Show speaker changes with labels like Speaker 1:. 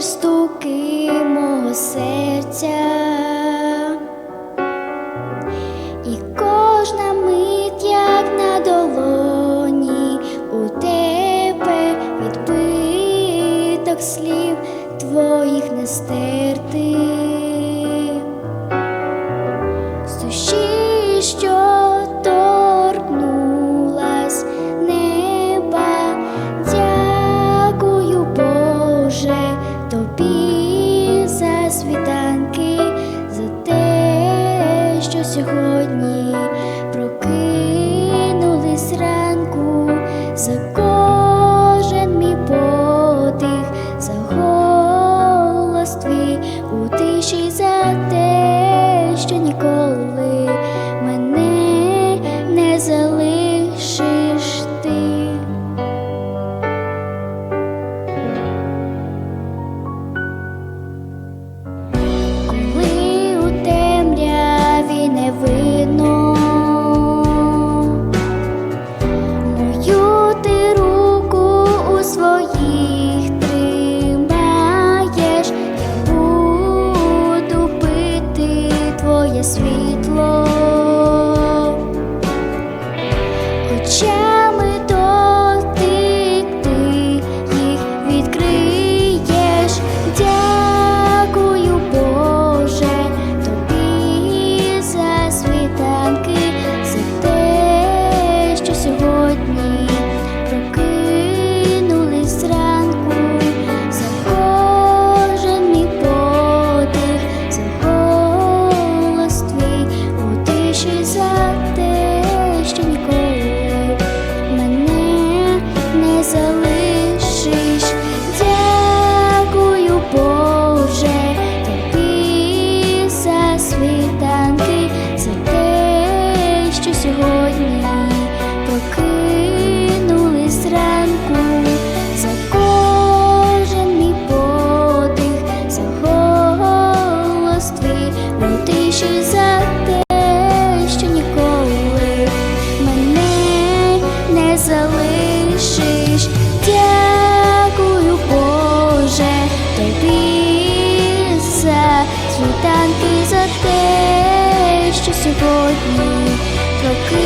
Speaker 1: чуєш стуки мого серця, і кожна мить, як на долоні, у тебе відбиток слів твоїх нестерти. сьогодні. Чи за те, що ніколи мене не залишиш, дякую, Боже, тобі за світанки, за те, що сьогодні роки.